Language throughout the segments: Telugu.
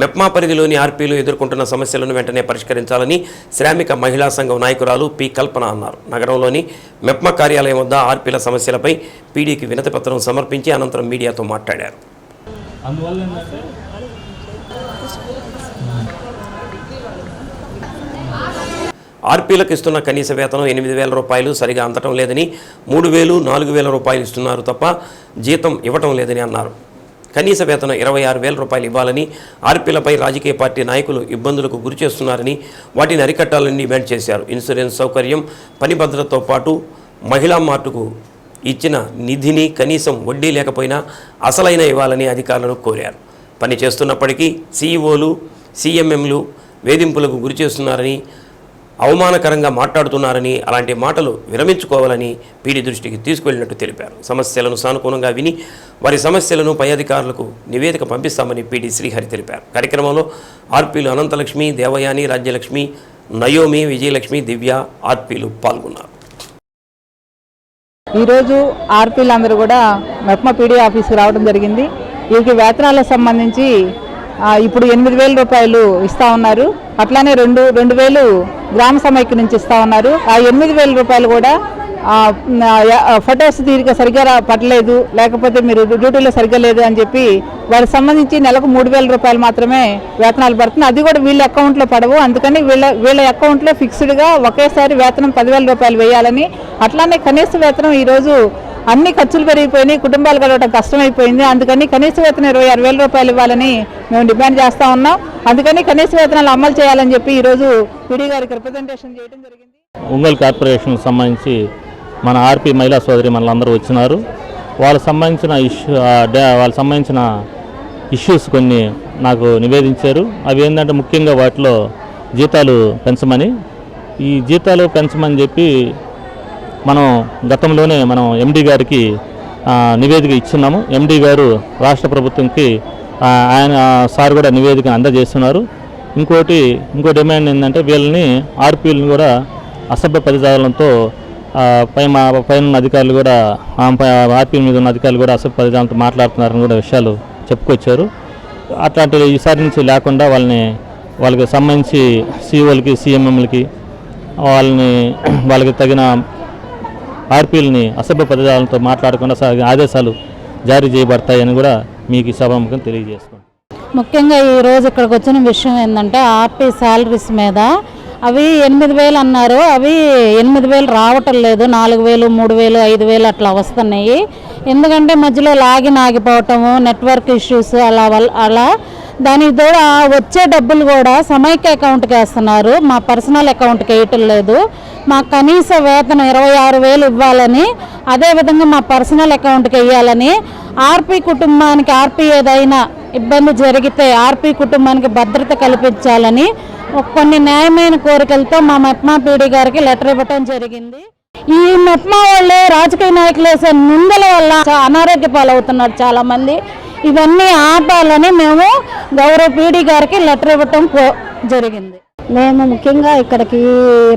మెప్మా పరిధిలోని ఆర్పీలు ఎదుర్కొంటున్న సమస్యలను వెంటనే పరిష్కరించాలని శ్రామిక మహిళా సంఘం నాయకురాలు పి. కల్పన అన్నారు. నగరంలోని మెప్మా కార్యాలయం వద్ద ఆర్పీల సమస్యలపై పీడీకి వినతి పత్రం సమర్పించి అనంతరం మీడియాతో మాట్లాడారు. ఆర్పీలకు ఇస్తున్న కనీస వేతనం ఎనిమిది వేల రూపాయలు సరిగా అందటం లేదని మూడు వేలు నాలుగు వేల రూపాయలు ఇస్తున్నారు తప్ప జీతం ఇవ్వటం లేదని అన్నారు. కనీస వేతనం ఇరవై ఆరు వేల రూపాయలు ఇవ్వాలని ఆర్పీలపై రాజకీయ పార్టీ నాయకులు ఇబ్బందులకు గురి చేస్తున్నారని వాటిని అరికట్టాలని డిమాండ్ చేశారు. ఇన్సూరెన్స్ సౌకర్యం పని భద్రతతో పాటు మహిళా మార్టుకు ఇచ్చిన నిధిని కనీసం వడ్డీ లేకపోయినా అసలైన ఇవ్వాలని అధికారులను కోరారు. పని చేస్తున్నప్పటికీ సీఈఓలు సీఎంఎంలు వేధింపులకు గురి చేస్తున్నారని అవమానకరంగా మాట్లాడుతున్నారని అలాంటి మాటలు విరమించుకోవాలని పీడీ దృష్టికి తీసుకువెళ్ళినట్టు తెలిపారు. సమస్యలను సానుకూలంగా విని వారి సమస్యలను పై అధికారులకు నివేదిక పంపిస్తామని పీడీ శ్రీహరి తెలిపారు. కార్యక్రమంలో ఆర్పీలు అనంతలక్ష్మి దేవయాని రాజ్యలక్ష్మి నయోమి విజయలక్ష్మి దివ్య ఆర్పీలు పాల్గొన్నారు. ఈరోజు ఆర్పీలందరూ కూడా మెప్మా పీడీ ఆఫీస్కి రావడం జరిగింది. వీరికి వేతనాలకు సంబంధించి ఇప్పుడు ఎనిమిది వేల రూపాయలు ఇస్తా ఉన్నారు. అట్లానే రెండు రెండు వేలు గ్రామ సమైక్య నుంచి ఇస్తా ఉన్నారు. ఆ ఎనిమిది వేల రూపాయలు కూడా ఫొటోస్ తీరిక సరిగ్గా పడలేదు పట్టలేదు. లేకపోతే మీరు డ్యూటీలో సరిగ్గా లేదు అని చెప్పి వారికి సంబంధించి నెలకు మూడు వేల రూపాయలు మాత్రమే వేతనాలు పడుతుంది. అది కూడా వీళ్ళ అకౌంట్లో పడవు. అందుకని వీళ్ళ వీళ్ళ అకౌంట్లో ఫిక్స్డ్గా ఒకేసారి వేతనం పదివేల రూపాయలు వేయాలని అట్లానే కనీస వేతనం ఈరోజు అన్ని ఖర్చులు పెరిగిపోయినాయి కుటుంబాలు గడవడం కష్టమైపోయింది. అందుకని కనీస వేతనం ఇరవై ఆరు వేల రూపాయలు ఇవ్వాలని మేము డిమాండ్ చేస్తా ఉన్నాం. అందుకని కనీస వేతనాలు అమలు చేయాలని చెప్పి ఈరోజు పీడీ గారికి రిప్రజెంటేషన్ చేయడం జరిగింది. ఒంగోలు కార్పొరేషన్కి సంబంధించి మన ఆర్పి మహిళా సోదరి మనలందరూ వచ్చినారు. వాళ్ళకి సంబంధించిన ఇష్యూ వాళ్ళకి సంబంధించిన ఇష్యూస్ కొన్ని నాకు నివేదించారు. అవి ఏంటంటే ముఖ్యంగా వాటిలో జీతాలు పెంచమని. ఈ జీతాలు పెంచమని చెప్పి మనం గతంలోనే మనం ఎండి గారికి నివేదిక ఇచ్చున్నాము. ఎండి గారు రాష్ట్ర ప్రభుత్వంకి ఆయన సార్ కూడా నివేదిక అందజేస్తున్నారు. ఇంకోటి ఇంకో డిమాండ్ ఏంటంటే వీళ్ళని ఆర్పీలను కూడా అసభ్య పదజాలంతో పై మా పైన అధికారులు కూడా ఆర్పీల మీద ఉన్న అధికారులు కూడా అసభ్య పదజాలంతో మాట్లాడుతున్నారని కూడా విషయాలు చెప్పుకొచ్చారు. అట్లాంటి ఈసారి నుంచి లేకుండా వాళ్ళని వాళ్ళకి సంబంధించి సీఓలకి సీఎంఎంలకి వాళ్ళని వాళ్ళకి తగిన ఆర్పీలని అసభ్య పదజాలంతో మాట్లాడకుండా ఆదేశాలు జారీ చేయబడతాయని కూడా మీకు ఈ సభాముఖం తెలియజేస్తున్నాను ముఖ్యంగా ఈ రోజు ఇక్కడికి వచ్చిన విషయం ఏంటంటే ఆర్పీ శాలరీస్ మీద అవి ఎనిమిది వేలు అన్నారు. అవి ఎనిమిది వేలు రావటం లేదు. నాలుగు వేలు మూడు వేలు ఐదు వేలు అట్లా వస్తున్నాయి. ఎందుకంటే మధ్యలో లాగిన్ ఆగిపోవటము నెట్వర్క్ ఇష్యూస్ అలా వల్ల అలా. దానికి తోడు వచ్చే డబ్బులు కూడా సమైక్య అకౌంట్కి వేస్తున్నారు. మా పర్సనల్ అకౌంట్కి వేయటం లేదు. మా కనీస వేతనం ఇరవై ఆరు వేలు ఇవ్వాలని అదేవిధంగా మా పర్సనల్ అకౌంట్కి వేయాలని ఆర్పీ కుటుంబానికి ఆర్పీ ఏదైనా ఇబ్బంది జరిగితే ఆర్పీ కుటుంబానికి భద్రత కల్పించాలని కొన్ని న్యాయమైన కోరికలతో మా మెప్మా పీడీ గారికి లెటర్ ఇవ్వటం జరిగింది. ఈ మెప్మా వాళ్ళు రాజకీయ నాయకులు వేసే నిందల వల్ల అనారోగ్య పాలవుతున్నారు చాలా మంది ఇవన్నీ ఆపాలని మేము గౌరవ పీడీ గారికి లెటర్ ఇవ్వటం కో- జరిగింది. మేము ముఖ్యంగా ఇక్కడికి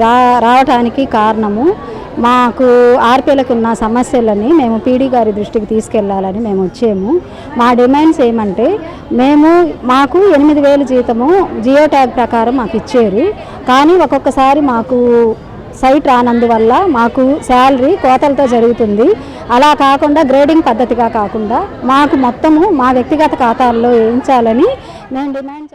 రా రావటానికి కారణము మాకు ఆర్పీలకు ఉన్న సమస్యలని మేము పీడీ గారి దృష్టికి తీసుకెళ్ళాలని మేము వచ్చాము. మా డిమాండ్స్ ఏమంటే మేము మాకు ఎనిమిది వేలు జీతము జియో ట్యాగ్ ప్రకారం మాకు ఇచ్చారు. కానీ ఒక్కొక్కసారి మాకు సైట్ రానందువల్ల మాకు శాలరీ కోతలతో జరుగుతుంది. అలా కాకుండా గ్రేడింగ్ పద్ధతిగా కాకుండా మాకు మొత్తము మా వ్యక్తిగత ఖాతాల్లో వేయించాలని మేము డిమాండ్